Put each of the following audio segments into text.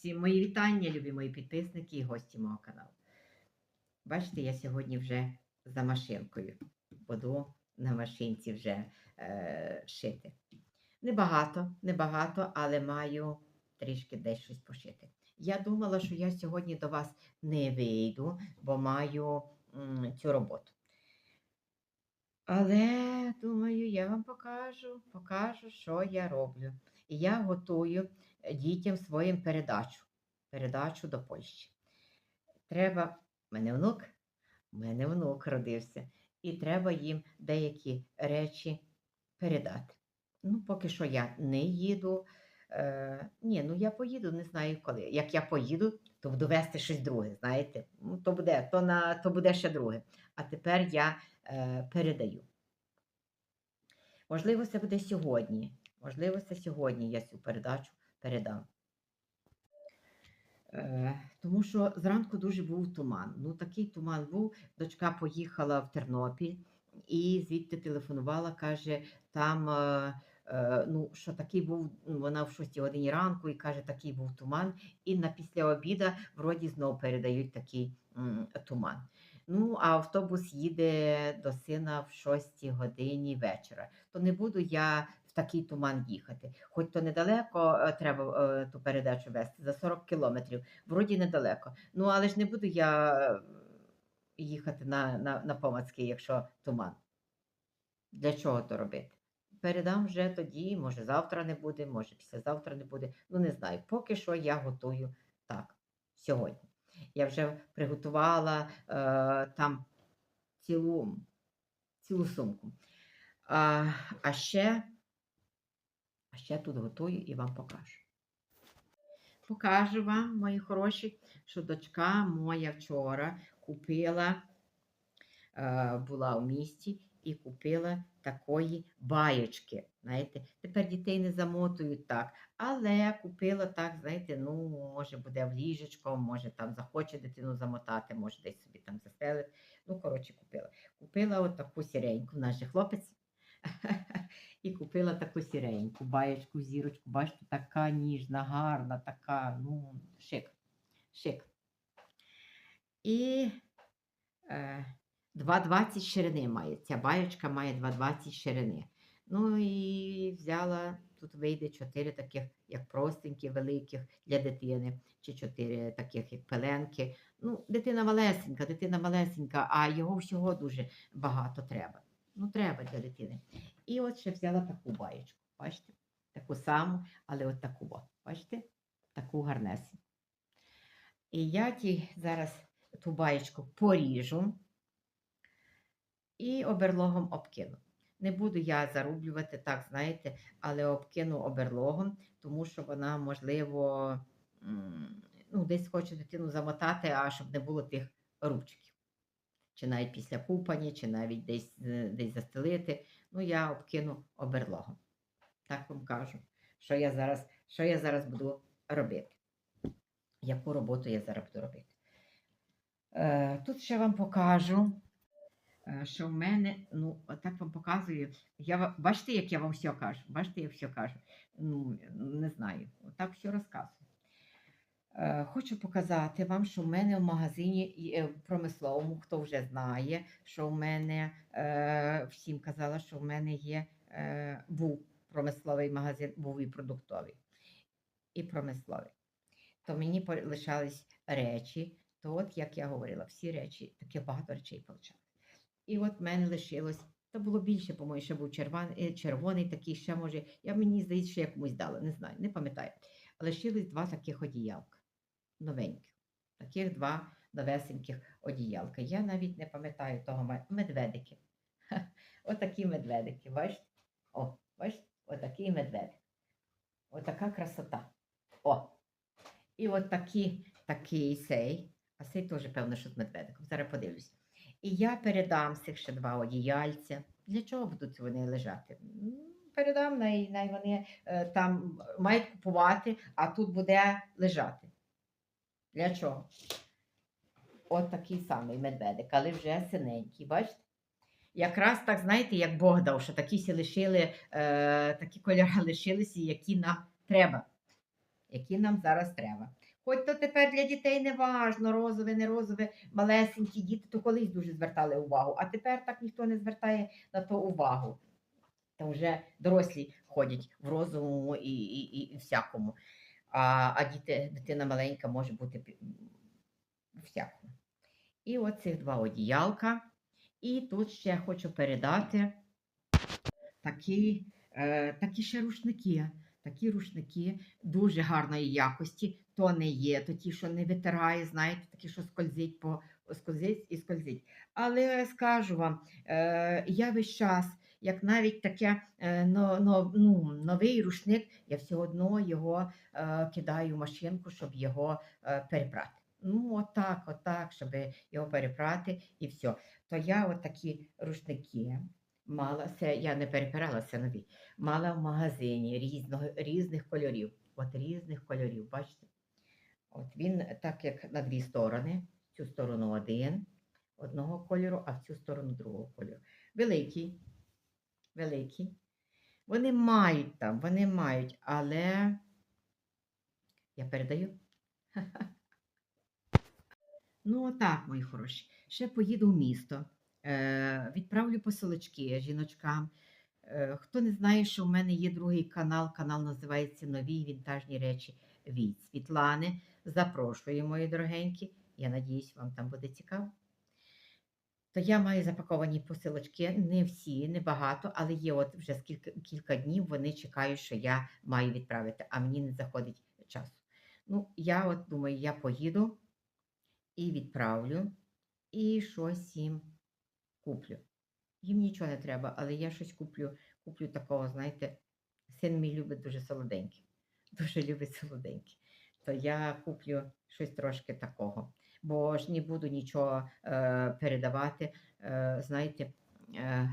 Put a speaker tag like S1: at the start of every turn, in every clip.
S1: Всім мої вітання, любі мої підписники і гості мого каналу. Бачите, я сьогодні вже за машинкою. Буду на машинці вже е, шити. Небагато, небагато, але маю трішки десь щось пошити. Я думала, що я сьогодні до вас не вийду, бо маю м, цю роботу. Але думаю, я вам покажу, покажу, що я роблю. І я готую дітям своїм передачу. Передачу до Польщі. Треба, в мене внук, в мене внук родився, і треба їм деякі речі передати. Ну, поки що я не їду. Е, ні, ну я поїду, не знаю коли. Як я поїду, то буду вести щось друге, знаєте. Ну, то буде, то, на, то буде ще друге. А тепер я е, передаю. Можливо, це буде сьогодні. Можливо, це сьогодні я цю передачу передам. Е, тому що зранку дуже був туман. Ну, такий туман був. Дочка поїхала в Тернопіль і звідти телефонувала, каже, там, е, е, ну, що такий був, ну, вона в 6 годині ранку і каже, такий був туман. І на після обіда вроді знову передають такий м, туман. Ну, а автобус їде до сина в 6 годині вечора. То не буду я в такий туман їхати. Хоч то недалеко е, треба е, ту передачу вести, за 40 кілометрів, вроді недалеко. Ну, але ж не буду я е, їхати на, на, на Помацький, якщо туман. Для чого то робити? Передам вже тоді, може завтра не буде, може післязавтра не буде. Ну, не знаю. Поки що я готую так, сьогодні. Я вже приготувала е, там цілу, цілу сумку. А, а ще, а ще тут готую і вам покажу. Покажу вам, мої хороші, що дочка моя вчора купила, е, була в місті і купила такої баєчки. Знаєте, тепер дітей не замотують так, але купила так, знаєте, ну, може буде в ліжечко, може там захоче дитину замотати, може десь собі там застелить. Ну, коротше, купила. Купила от таку сіреньку, наш же хлопець. І купила таку сіреньку, баєчку, зірочку. Бачите, така ніжна, гарна, така, ну, шик. Шик. І е, 2,20 ширини має. Ця баєчка має 2,20 ширини. Ну і взяла, тут вийде 4 таких, як простенькі, великих для дитини, чи 4 таких, як пеленки. Ну, дитина малесенька, дитина малесенька, а його всього дуже багато треба. Ну, треба для дитини. І от ще взяла таку баєчку. Бачите? Таку саму, але от таку. Бачите? Таку гарнесеньку. І я ті зараз ту баєчку поріжу і оберлогом обкину. Не буду я зарублювати, так, знаєте, але обкину оберлогом, тому що вона, можливо, ну, десь хоче дитину замотати, а щоб не було тих ручків. Чи навіть після купання, чи навіть десь, е, десь застелити. Ну, я обкину оберлогом. Так вам кажу, що я зараз, що я зараз буду робити. Яку роботу я зараз буду робити. Е, тут ще вам покажу, що в мене, ну, отак вам показую. Я, бачите, як я вам все кажу? Бачите, як все кажу? Ну, не знаю. Отак все розказую. Е, Хочу показати вам, що в мене в магазині е, промисловому, хто вже знає, що в мене е, всім казала, що в мене є е, був промисловий магазин, був і продуктовий, і промисловий. То мені лишались речі, то от, як я говорила, всі речі, таке багато речей получалось. І от в мене лишилось, то було більше, по-моєму, ще був червоний, червоний такий, ще може, я мені здається, що я комусь дала, не знаю, не пам'ятаю. Лишились два таких одіялка, новеньких. Таких два новесеньких одіялка. Я навіть не пам'ятаю того медведики. Отакі медведики, бачите? О, бачите? Отакий медведик. Отака красота. О! І от такі, такий сей, а сей теж, певно, що з медведиком. Зараз подивлюсь. І я передам цих ще два одіяльця. Для чого будуть вони лежати? Передам, най, най вони е, там мають купувати, а тут буде лежати. Для чого? От такий самий медведик, але вже синенький, бачите? Якраз так, знаєте, як Бог дав, що такі всі лишили, е, такі кольори лишилися, які нам треба. які нам зараз треба. Хоч то тепер для дітей не важно, розове, не розове, малесенькі діти, то колись дуже звертали увагу, а тепер так ніхто не звертає на то увагу. Та вже дорослі ходять в розовому і, і, і, всякому. А, а діти, дитина маленька може бути у всякому. І от цих два одіялка. І тут ще хочу передати такі, е, такі ще рушники. Такі рушники дуже гарної якості. То не є, то ті, що не витирає, знаєте, такі, що скользить по скользить і скользить. Але скажу вам, е, я весь час, як навіть таке е, ну, новий рушник, я все одно його е, кидаю в машинку, щоб його перепрати. Ну, отак, отак, щоб його перепрати і все. То я от такі рушники мала, це я не перепирала, це нові, мала в магазині різного, різних кольорів. От різних кольорів, бачите? От він так як на дві сторони, в цю сторону один одного кольору, а в цю сторону другого кольору. Великий, великий. Вони мають там, вони мають, але я передаю. Ну, отак, мої хороші. Ще поїду в місто. Е, відправлю посилочки жіночкам. Е, хто не знає, що в мене є другий канал, канал називається Нові вінтажні речі від Світлани. Запрошую, мої дорогенькі. Я надіюсь, вам там буде цікаво. То я маю запаковані посилочки, не всі, не багато, але є от вже скільки, кілька днів вони чекають, що я маю відправити, а мені не заходить часу. Ну, я от думаю, я поїду і відправлю, і щось їм куплю. Їм нічого не треба, але я щось куплю, куплю такого, знаєте, син мій любить дуже солоденьке. Дуже любить солоденьке. То я куплю щось трошки такого. Бо ж не буду нічого е, передавати. Е, знаєте, е,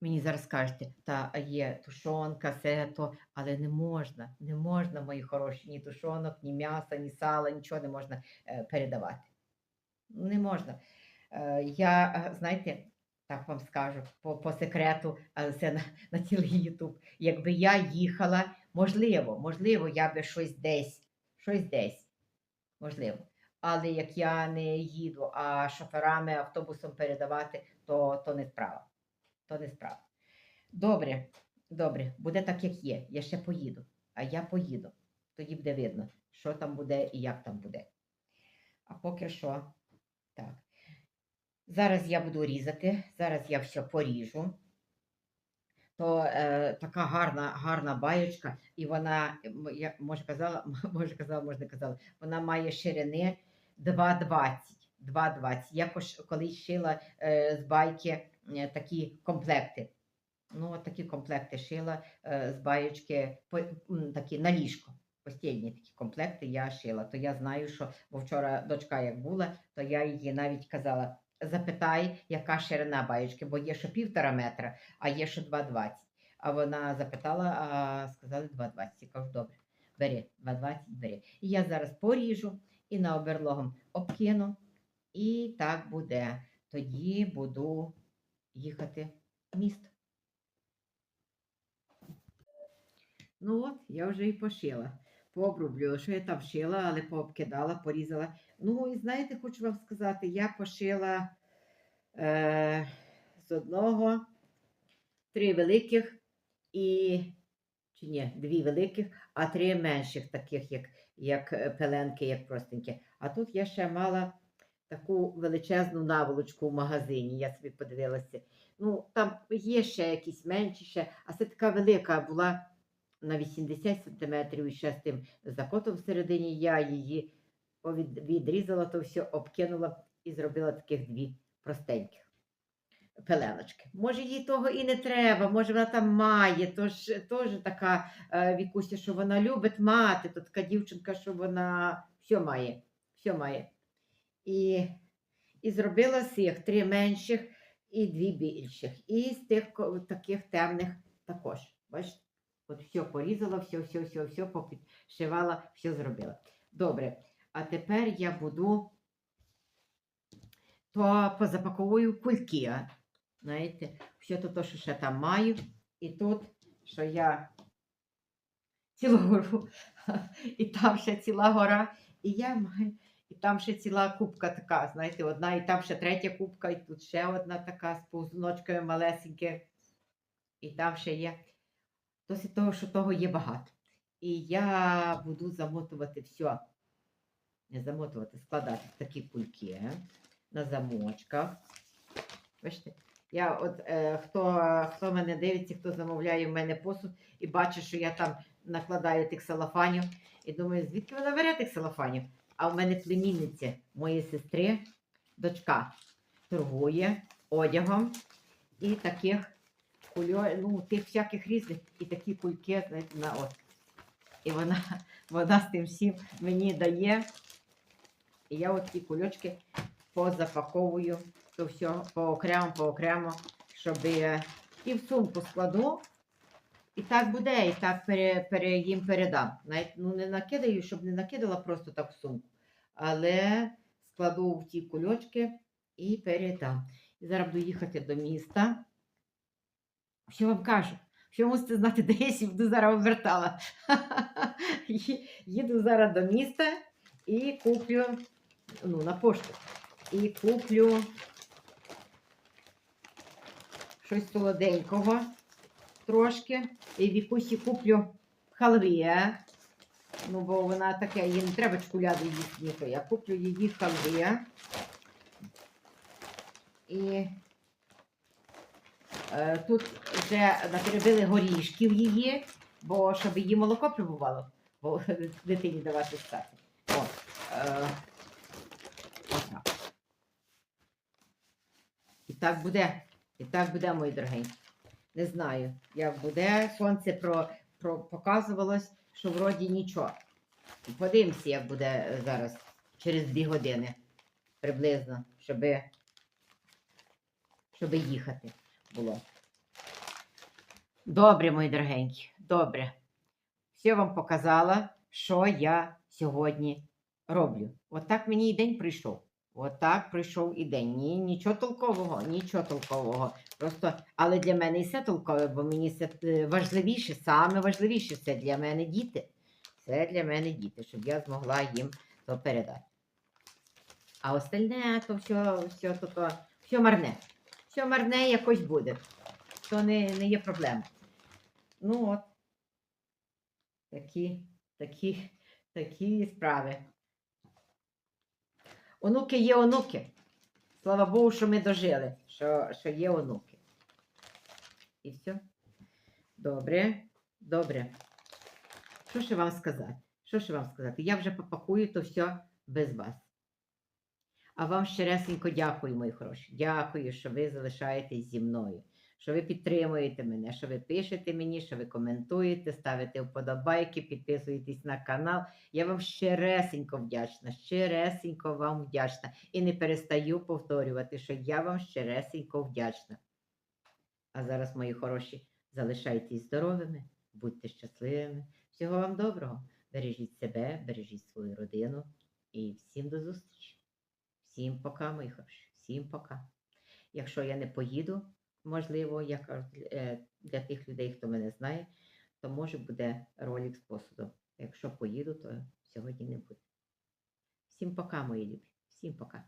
S1: мені зараз кажете, та є тушонка, все то, але не можна, не можна, мої хороші, ні тушонок, ні м'яса, ні сала, нічого не можна е, передавати. Не можна. Е, я, е, знаєте, так вам скажу по, по секрету, але це на, на цілий Ютуб. Якби я їхала, можливо, можливо, я би щось десь, щось десь, можливо. Але як я не їду, а шоферами автобусом передавати, то, то не справа. То не справа. Добре, добре, буде так, як є. Я ще поїду. А я поїду. Тоді буде видно, що там буде і як там буде. А поки що, так. Зараз я буду різати, зараз я все поріжу. То е, така гарна, гарна баєчка, і вона, я може казала, може казала, може казала, вона має ширини 2,20. 2,20. Я колись шила е, з байки е, такі комплекти. Ну, такі комплекти шила е, з баєчки, по, такі на ліжко. Постільні такі комплекти я шила. То я знаю, що бо вчора дочка як була, то я їй навіть казала: запитай, яка ширина баєчки, бо є що півтора метра, а є що 2,20. А вона запитала, а сказали 2,20. Я кажу, добре, бери, 2,20 бери. І я зараз поріжу і на оберлогом обкину. І так буде. Тоді буду їхати в місто. Ну от, я вже і пошила. Пооброблювала, що я там шила, але пообкидала, порізала. Ну, і знаєте, хочу вам сказати, я пошила е, з одного три великих і чи ні, дві великих, а три менших, таких, як, як е, пеленки, як простенькі. А тут я ще мала таку величезну наволочку в магазині. Я собі подивилася. Ну, там є ще якісь менші, ще, а це така велика була на 80 сантиметрів і ще з тим закотом всередині. Я її відрізала, то все обкинула і зробила таких дві простеньких пеленочки. Може, їй того і не треба, може, вона там має, тож теж така е, Вікуся, що вона любить мати, то така дівчинка, що вона все має, все має. І, і зробила з цих три менших і дві більших. І з тих таких темних також. Бачите? От все порізала, все, все, все, все попідшивала, все зробила. Добре. А тепер я буду то позапаковую кульки. Знаєте, все то, що ще там маю. І тут, що я цілу гору і там ще ціла гора, і я маю, і там ще ціла кубка така, знаєте, одна, і там ще третя кубка, і тут ще одна така з повзуночками малесеньке. І там ще є. Досить того, що того є багато. І я буду замотувати все. Не замотувати, складати в такі кульки на замочках. Бачите, я от е, хто, хто мене дивиться, хто замовляє в мене посуд і бачить, що я там накладаю тих салафанів, і думаю, звідки вона бере тих салафанів? А в мене племінниця моєї сестри, дочка, торгує одягом і таких кульо, ну, тих всяких різних, і такі кульки, знаєте, на от. І вона, вона з тим всім мені дає. І я от ті кульочки позапаковую, то все поокремо, поокремо, щоб і в сумку складу. І так буде, і так пере, пере, їм передам. Навіть ну, не накидаю, щоб не накидала просто так в сумку. Але складу в ті кульочки і передам. І зараз буду їхати до міста. Що вам кажу? Що мусите знати, де я сюди зараз обертала. Їду зараз до міста і куплю ну, на пошту. І куплю щось солоденького трошки. І Вікусі куплю халві. Ну, бо вона таке, їй не треба чоколяду їсти. Я куплю її халві. І е, тут вже наперебили горішків її, бо щоб її молоко прибувало, бо дитині давати стати. О, е, отак. І так буде. І так буде, мої дорогенькі. Не знаю, як буде. Сонце про, про, показувалось, що вроді нічого. Подивимося, як буде е, зараз, через дві години приблизно, щоб, щоб їхати було. Добре, мої дорогенькі, добре. Все вам показала, що я сьогодні роблю. Отак мені і день прийшов. Отак прийшов і день. Ні, нічого толкового, нічого толкового. Просто, але для мене і все толкове, бо мені це е, важливіше, саме важливіше це для мене діти. Це для мене діти, щоб я змогла їм то передати. А остальне то все, все, то, то, все марне. Все марне якось буде. То не, не є проблема. Ну от. Такі, такі, такі справи. Онуки є онуки. Слава Богу, що ми дожили, що, що є онуки. І все. Добре, добре. Що ще вам сказати? Що ще вам сказати? Я вже попакую то все без вас. А вам щиресенько дякую, мої хороші. Дякую, що ви залишаєтесь зі мною, що ви підтримуєте мене, що ви пишете мені, що ви коментуєте, ставите вподобайки, підписуєтесь на канал. Я вам щиресенько вдячна, щиресенько вам вдячна. І не перестаю повторювати, що я вам щиресенько вдячна. А зараз, мої хороші, залишайтесь здоровими, будьте щасливими. Всього вам доброго. Бережіть себе, бережіть свою родину і всім до зустрічі. Всім пока, мої хороші. Всім пока. Якщо я не поїду, можливо, я е, для тих людей, хто мене знає, то може буде ролик з посудом. Якщо поїду, то сьогодні не буде. Всім пока, мої любі. Всім пока.